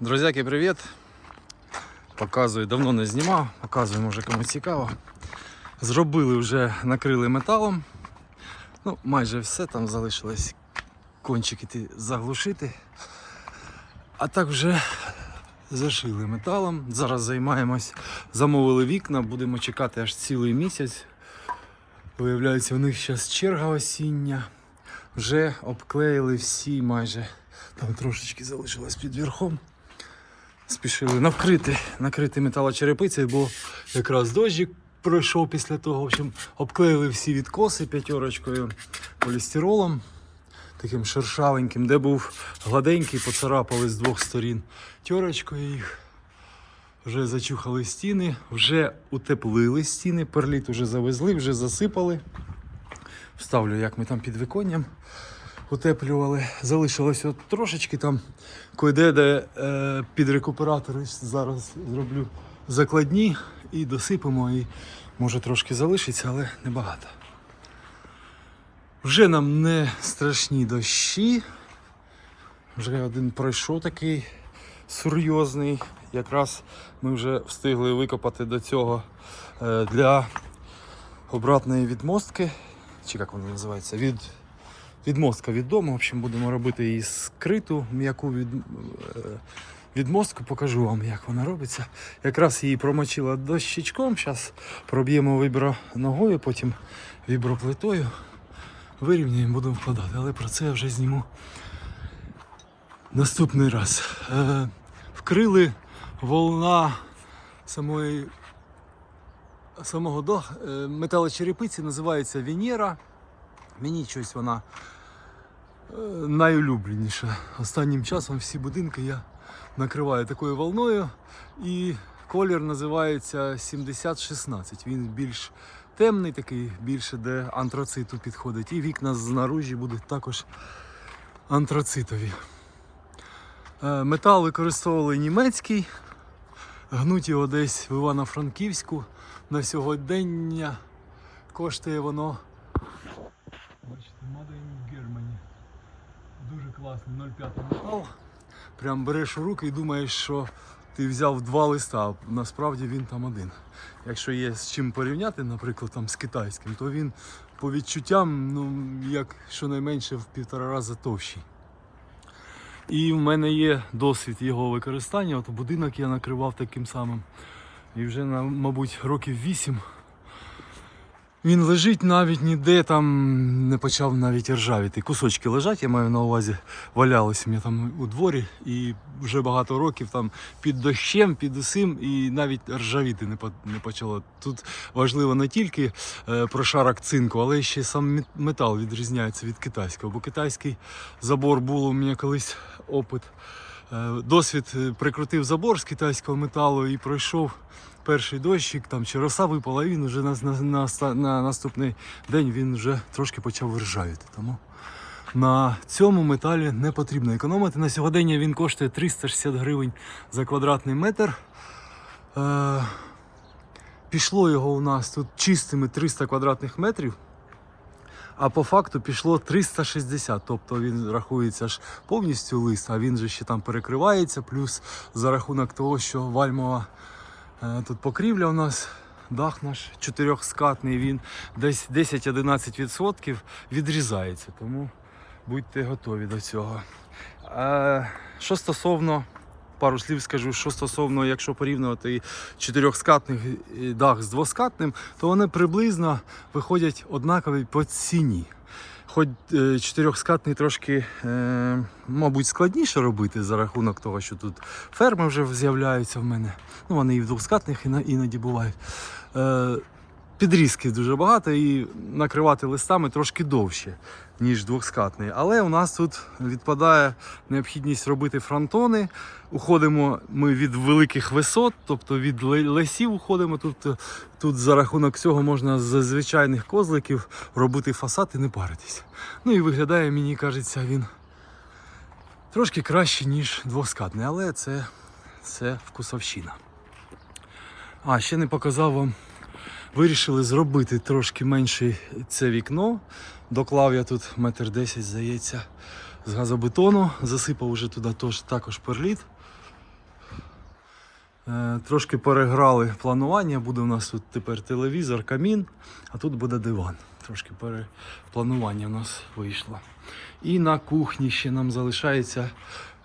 Друзяки, привіт! Показую, давно не знімав, показую, може кому цікаво. Зробили вже, накрили металом. Ну, майже все, там залишилось кончики ті заглушити. А так вже зашили металом. Зараз займаємось, замовили вікна, будемо чекати аж цілий місяць. Виявляється, у них зараз черга осіння. Вже обклеїли всі майже. Там трошечки залишилось під верхом. Спішили накрити, накрити металочерепицею, бо якраз дощик пройшов після того. В общем, обклеїли всі відкоси п'ятерочкою полістиролом, таким шершавеньким, де був гладенький, поцарапали з двох сторін тьорочкою їх. Вже зачухали стіни, вже утеплили стіни, перліт вже завезли, вже засипали. Вставлю, як ми там під виконням утеплювали. Залишилось от трошечки там кое-де, е, під рекуператори зараз зроблю закладні і досипемо, і може трошки залишиться, але небагато. Вже нам не страшні дощі. Вже один пройшов такий серйозний. Якраз ми вже встигли викопати до цього е, для обратної відмостки. Чи як вона називається? Від відмостка від дому. В общем, будемо робити її скриту, м'яку від, е, відмостку. Покажу вам, як вона робиться. Якраз її промочила дощечком. Зараз проб'ємо вибро ногою, потім віброплитою. Вирівняємо, будемо вкладати. Але про це я вже зніму наступний раз. Е, вкрили волна самої самого до е, металочерепиці називається Венера. Мені щось вона е, найулюбленіша. Останнім часом всі будинки я накриваю такою волною. І колір називається 7016. Він більш темний, такий, більше де антрациту підходить. І вікна знаружі будуть також антрацитові. Е, Метал використовували німецький. Гнуть його десь в Івано-Франківську. На сьогодення коштує воно Бачите, Made in Germany. Дуже класний 0,5 метал. Прям береш у руки і думаєш, що ти взяв два листа, а насправді він там один. Якщо є з чим порівняти, наприклад, там з китайським, то він по відчуттям, ну, як щонайменше в півтора рази товщий. І в мене є досвід його використання. От будинок я накривав таким самим. І вже, мабуть, років 8 він лежить навіть ніде там не почав навіть ржавіти. Кусочки лежать, я маю на увазі, валялися мені там у дворі і вже багато років там під дощем, під усім, і навіть ржавіти не по- почало. Тут важливо не тільки е, прошарок цинку, але ще сам метал відрізняється від китайського. Бо китайський забор був у мене колись опит. Е, Досвід е, прикрутив забор з китайського металу і пройшов перший дощик, там чи роса випала, і він вже на, на, на, на наступний день він вже трошки почав ржавіти. Тому на цьому металі не потрібно економити. На сьогодення він коштує 360 гривень за квадратний метр. Е, пішло його у нас тут чистими 300 квадратних метрів. А по факту пішло 360, тобто він рахується ж повністю лист, а він же ще там перекривається. Плюс за рахунок того, що вальмова е, тут покрівля у нас, дах наш чотирьохскатний, він десь 10-11% відрізається. Тому будьте готові до цього. Е, що стосовно пару слів скажу, що стосовно, якщо порівнювати чотирьохскатний е, дах з двоскатним, то вони приблизно виходять однакові по ціні. Хоч е, чотирьохскатний трошки, е, мабуть, складніше робити за рахунок того, що тут ферми вже з'являються в мене. Ну, вони і в двоскатних іно- іноді бувають. Підрізків дуже багато і накривати листами трошки довше, ніж двоскатний. Але у нас тут відпадає необхідність робити фронтони. Уходимо ми від великих висот, тобто від ле- лесів уходимо. Тут, тут за рахунок цього можна з звичайних козликів робити фасад і не паритись. Ну і виглядає, мені кажеться, він трошки краще, ніж двоскатний, але це, це вкусовщина. А, ще не показав вам Вирішили зробити трошки менше це вікно. Доклав я тут метр десять, здається, з газобетону. Засипав уже туди тож, також перліт. Е, Трошки переграли планування. Буде у нас тут тепер телевізор, камін, а тут буде диван. Трошки перепланування у нас вийшло. І на кухні ще нам залишається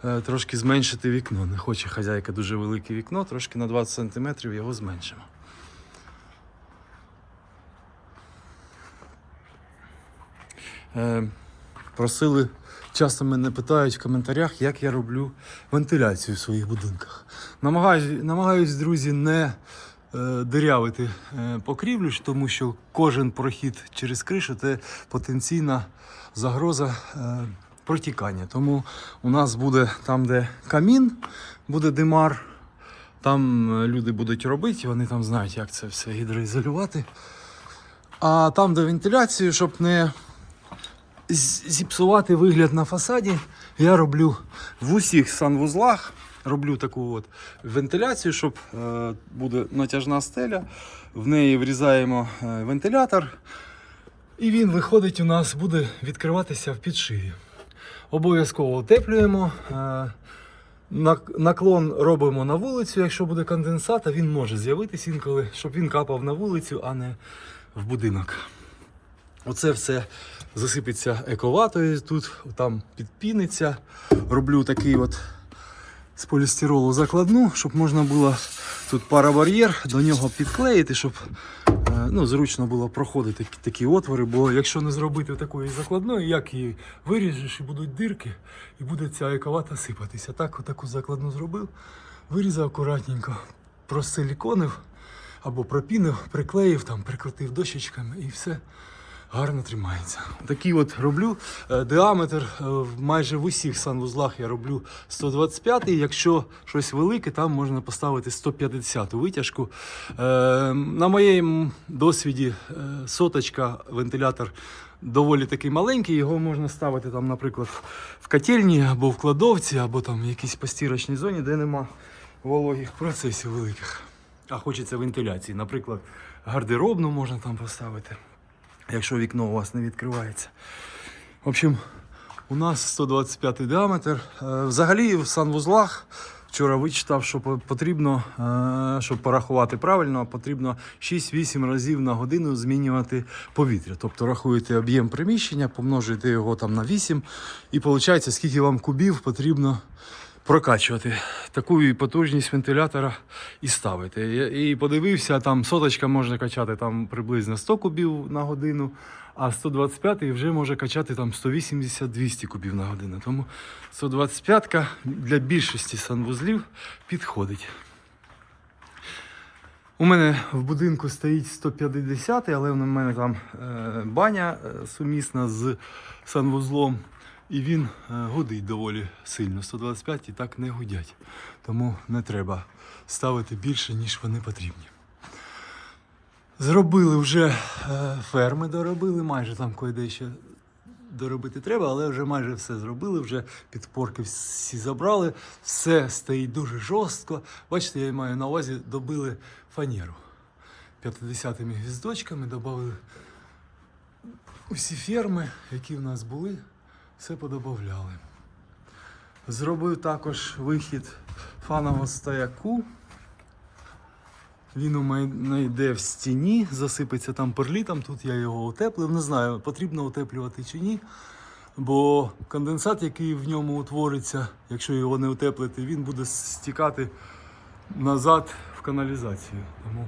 е, трошки зменшити вікно. Не хоче хазяйка дуже велике вікно, трошки на 20 см його зменшимо. Просили, часто мене питають в коментарях, як я роблю вентиляцію в своїх будинках. Намагаюсь, намагаюсь друзі, не е, дирявити е, покрівлю, тому що кожен прохід через кришу це потенційна загроза е, протікання. Тому у нас буде там, де камін, буде димар. Там е, люди будуть робити, вони там знають, як це все гідроізолювати. А там, де вентиляцію, щоб не зіпсувати вигляд на фасаді, я роблю в усіх санвузлах. Роблю таку от вентиляцію, щоб е, буде натяжна стеля. В неї врізаємо е, вентилятор, і він виходить у нас, буде відкриватися в підшиві. Обов'язково утеплюємо. Е, наклон робимо на вулицю, якщо буде конденсат, він може з'явитися інколи, щоб він капав на вулицю, а не в будинок. Оце все засипеться ековатою тут, там підпіниться. Роблю такий от з полістиролу закладну, щоб можна було тут парабар'єр, до нього підклеїти, щоб е, ну, зручно було проходити такі- отвори. Бо якщо не зробити такої закладної, як її виріжеш, і будуть дирки, і буде ця ековата сипатися. Так, отаку закладну зробив, вирізав акуратненько, просиліконив або пропінив, приклеїв, там, прикрутив дощечками і все гарно тримається. Такий от роблю. Е, Діаметр е, майже в усіх санвузлах я роблю 125 Якщо щось велике, там можна поставити 150 витяжку. Е, На моєму досвіді соточка вентилятор. Доволі такий маленький, його можна ставити там, наприклад, в котельні або в кладовці, або там в якійсь постірочній зоні, де нема вологих процесів великих. А хочеться вентиляції. Наприклад, гардеробну можна там поставити якщо вікно у вас не відкривається. В общем, у нас 125 діаметр. Е, Взагалі в санвузлах вчора вичитав, що потрібно, е, щоб порахувати правильно, потрібно 6-8 разів на годину змінювати повітря. Тобто рахуєте об'єм приміщення, помножуєте його там на 8, і виходить, скільки вам кубів потрібно прокачувати таку і потужність вентилятора і ставити. І подивився, там соточка може качати там приблизно 100 кубів на годину, а 125 вже може качати там 180-200 кубів на годину. Тому 125 для більшості санвузлів підходить. У мене в будинку стоїть 150, але в мене там е, баня е, сумісна з санвузлом. І він е, гудить доволі сильно. 125 і так не гудять. Тому не треба ставити більше, ніж вони потрібні. Зробили вже е, ферми, доробили, майже там кое ще доробити треба, але вже майже все зробили, вже підпорки всі забрали, все стоїть дуже жорстко. Бачите, я маю на увазі, добили фанеру. 50-ми гвіздочками додали усі ферми, які в нас були, все подобавляли. Зробив також вихід фанового стояку. Він у мене йде в стіні, засипеться там перлітом, тут я його утеплив. Не знаю, потрібно утеплювати чи ні. Бо конденсат, який в ньому утвориться, якщо його не утеплити, він буде стікати назад в каналізацію. Тому...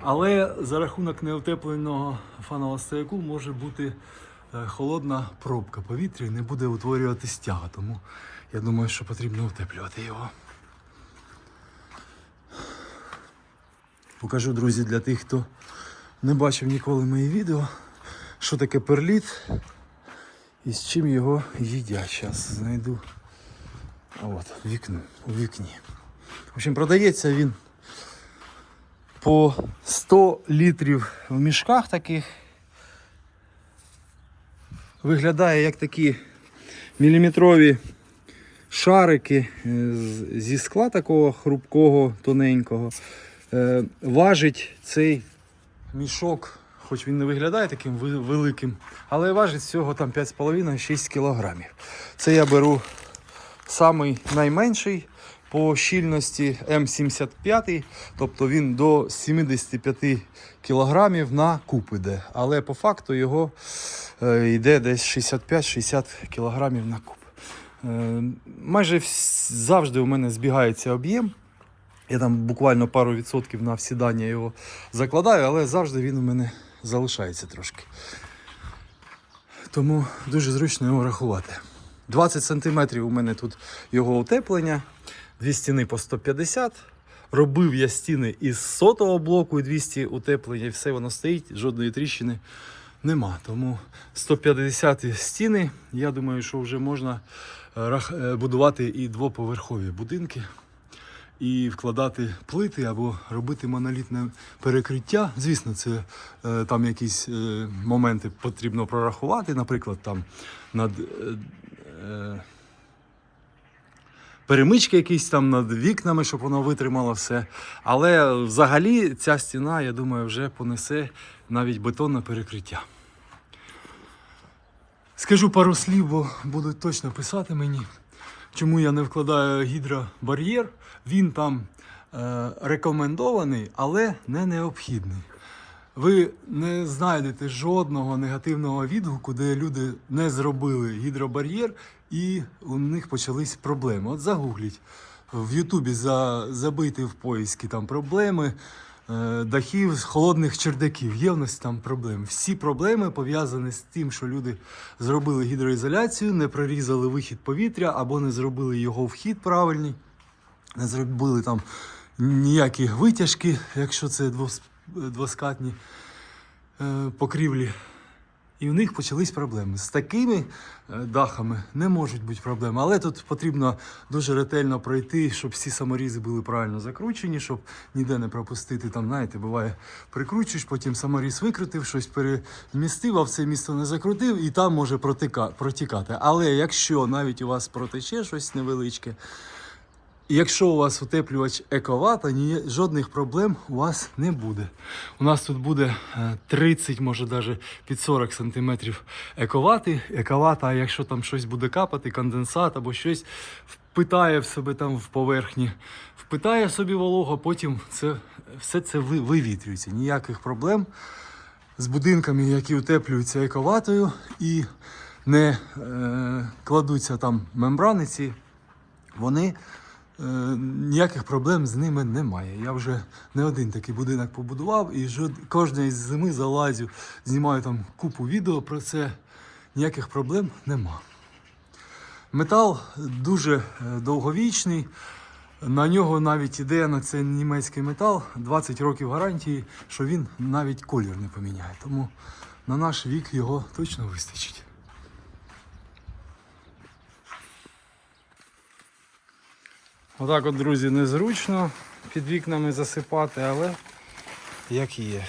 Але за рахунок неутепленого фанового стояку може бути холодна пробка повітря не буде утворювати стяга. Тому я думаю, що потрібно утеплювати його. Покажу, друзі, для тих, хто не бачив ніколи мої відео, що таке перліт і з чим його їдять. Зараз знайду от, вікно, у вікні. В общем, продається він по 100 літрів в мішках таких. Виглядає як такі міліметрові шарики е, зі скла такого хрупкого, тоненького. Е, Важить цей мішок, хоч він не виглядає таким великим, але важить всього там 5,5-6 кілограмів. Це я беру самий найменший. По щільності М75, тобто він до 75 кг на куб іде. Але по факту його е, йде десь 65-60 кг на куб. Е, майже завжди у мене збігається об'єм. Я там буквально пару відсотків на всідання його закладаю, але завжди він у мене залишається трошки. Тому дуже зручно його рахувати. 20 см у мене тут його утеплення, дві стіни по 150. Робив я стіни із сотого блоку і 200 утеплення, і все воно стоїть, жодної тріщини нема. Тому 150 стіни, я думаю, що вже можна е, е, будувати і двоповерхові будинки і вкладати плити або робити монолітне перекриття. Звісно, це е, там якісь моменти потрібно прорахувати, наприклад, там над. Перемички якісь там над вікнами, щоб воно витримало все. Але взагалі ця стіна, я думаю, вже понесе навіть бетонне перекриття. Скажу пару слів, бо будуть точно писати мені, чому я не вкладаю гідробар'єр. Він там е, рекомендований, але не необхідний. Ви не знайдете жодного негативного відгуку, де люди не зробили гідробар'єр і у них почались проблеми. От загугліть в Ютубі за, забити в поїзки там проблеми е, дахів холодних чердаків. Є в нас там проблеми. Всі проблеми пов'язані з тим, що люди зробили гідроізоляцію, не прорізали вихід повітря або не зробили його вхід правильний, не зробили там ніякі витяжки, якщо це двос- двоскатні е, покрівлі. І в них почались проблеми. З такими е, дахами не можуть бути проблеми. Але тут потрібно дуже ретельно пройти, щоб всі саморізи були правильно закручені, щоб ніде не пропустити. Там, знаєте, буває, прикручуєш, потім саморіз викрутив, щось перемістив, а в це місто не закрутив, і там може протікати. Але якщо навіть у вас протече щось невеличке, Якщо у вас утеплювач ековата, ні, жодних проблем у вас не буде. У нас тут буде е, 30, може навіть під 40 см ековати. Ековата, а якщо там щось буде капати, конденсат або щось впитає в себе там в поверхні, впитає собі волого, потім це, все це ви- вивітрюється. Ніяких проблем з будинками, які утеплюються ековатою і не е, кладуться там мембрани ці, вони е, ніяких проблем з ними немає. Я вже не один такий будинок побудував і жод... кожної зими залазю, знімаю там купу відео про це. Ніяких проблем нема. Метал дуже е, довговічний. На нього навіть іде на це німецький метал 20 років гарантії, що він навіть колір не поміняє. Тому на наш вік його точно вистачить. Отак от, друзі, незручно під вікнами засипати, але як є.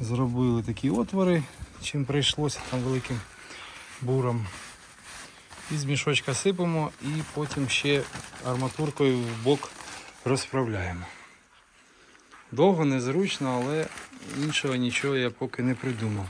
Зробили такі отвори, чим прийшлося там великим буром. І з мішочка сипемо і потім ще арматуркою в бок розправляємо. Довго, незручно, але іншого нічого я поки не придумав.